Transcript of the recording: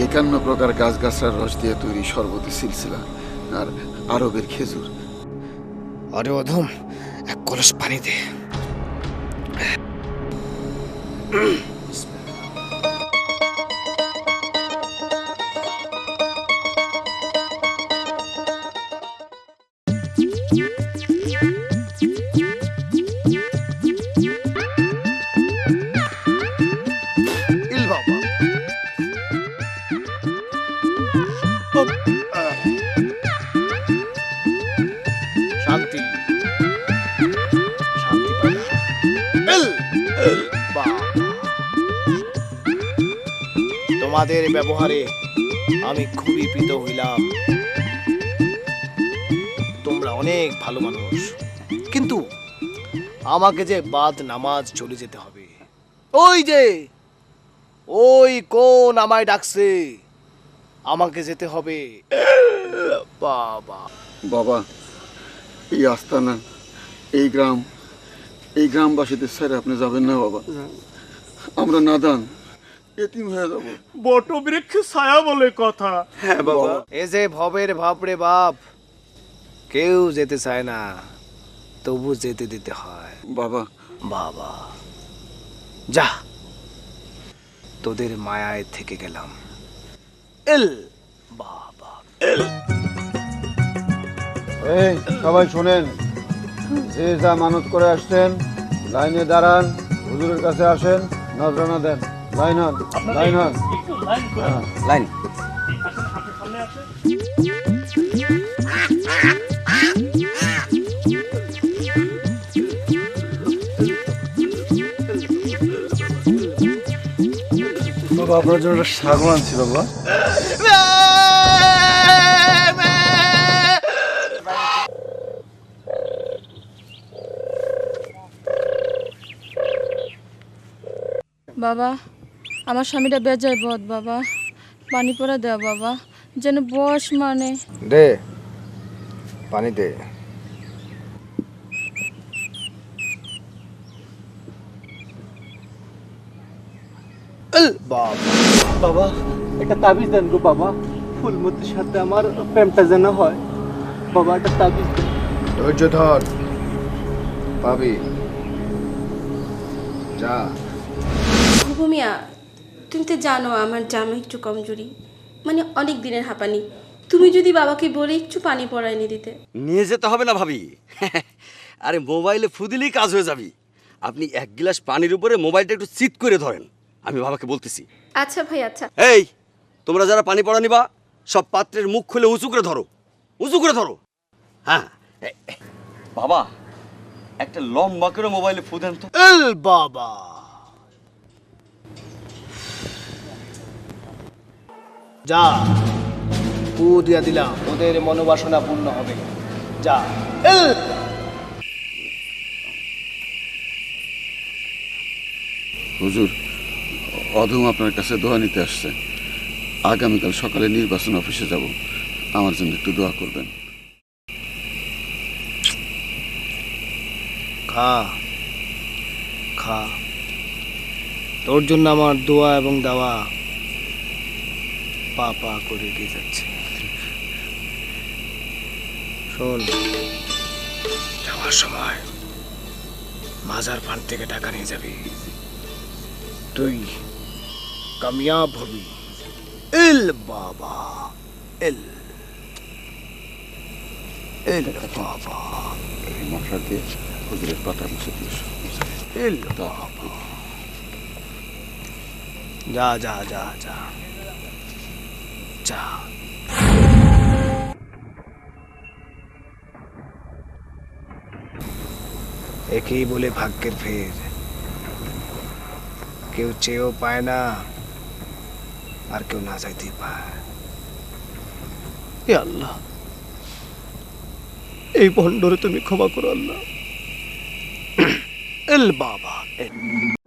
একান্ন প্রকার গাছগাছার রস দিয়ে তৈরি শরবতি সিলসিলা আর আরবের খেজুর। আরে অধম, এক কলস পানি দে। তোমাদের ব্যবহারে আমি খুবই প্রীত হইলাম। তোমরা অনেক ভালো মানুষ। কিন্তু আমাকে যে বাদ নামাজ চলে যেতে হবে। ওই যে ওই কোন আমায় ডাকছে? আমাকে যেতে হবে। বাবা। বাবা এই আস্তানা এই গ্রাম এই গ্রামবাসীদের স্যারে আপনি যাবেন না বাবা। আমরা নাদান। এতিম হয়ে যাব। বট বৃক্ষে ছায়া বলে কথা। হ্যাঁ বাবা। এ যে ভবের ভাবরে বাপ কেউ যেতে চায় না তবু যেতে দিতে হয়। বাবা। বাবা। যা তোদের মায়ায় থেকে গেলাম। এল। বাবা। এই সবাই শোনেন। যে যা মানত করে আসছেন লাইনে দাঁড়ান হুজুরের কাছে আসেন নজরানা দেন। লাইন হন লাইন হন লাইন। বাবা আপনার জন্য একটা ছাগল আনছি বাবা। বাবা আমার স্বামীটা বেজায় বদ বাবা। পানি পড়া দেওয়া বাবা। যেন বস মানে। দে। পানি দে। বাবা। বাবা একটা তাবিজ দেন গো বাবা। ফুলমতির সাথে আমার প্রেমটা যেন হয়। বাবা একটা তাবিজ দেন। ধৈর্য ধর। পাবি। যা। ঘুমিয়া তুমি তো জানো আমার জামা একটু কমজোরি। মানে অনেক দিনের হাঁপানি। তুমি যদি বাবাকে বলে একটু পানি পড়ায় নিয়ে দিতে। নিয়ে যেতে হবে না ভাবি। আরে মোবাইলে ফুদিলেই কাজ হয়ে যাবি। আপনি এক গ্লাস পানির উপরে মোবাইলটা একটু চিট করে ধরেন। আমি বাবাকে বলতেছি। আচ্ছা ভাই আচ্ছা। এই তোমরা যারা পানি পড়া নিবা সব পাত্রের মুখ খুলে উঁচু করে ধরো। উঁচু করে ধরো। হ্যাঁ। বাবা একটা লম্বা করে মোবাইলে ফু দেন তো। এল বাবা। যা। পু দিয়া দিলাম ওদের মনোবাসনা পূর্ণ হবে। যা। হুজুর অধম আপনার কাছে দোয়া নিতে আসছে। আগামীকাল সকালে নির্বাচন অফিসে যাব। আমার জন্য একটু দোয়া করবেন। খা। খা। তোর জন্য আমার দোয়া এবং দাওয়া। পা পা করে এগিয়ে যাচ্ছে। শোন। যাওয়ার সময় মাজার ফান্ড থেকে টাকা নিয়ে যাবি। তুই কামিয়াব হবি। এল বাবা বাবা। এই মশলা দিয়ে হুজুরের পাতা মুছে দিস। এল বাবা। যা যা যা যা। যা। একেই বলে ভাগ্যের ফের। কেউ চেয়েও পায় না আর কেউ না চাইতেই পায়। আল্লাহ এই ভণ্ডরে তুমি ক্ষমা করো আল্লাহ। এল বাবা এল।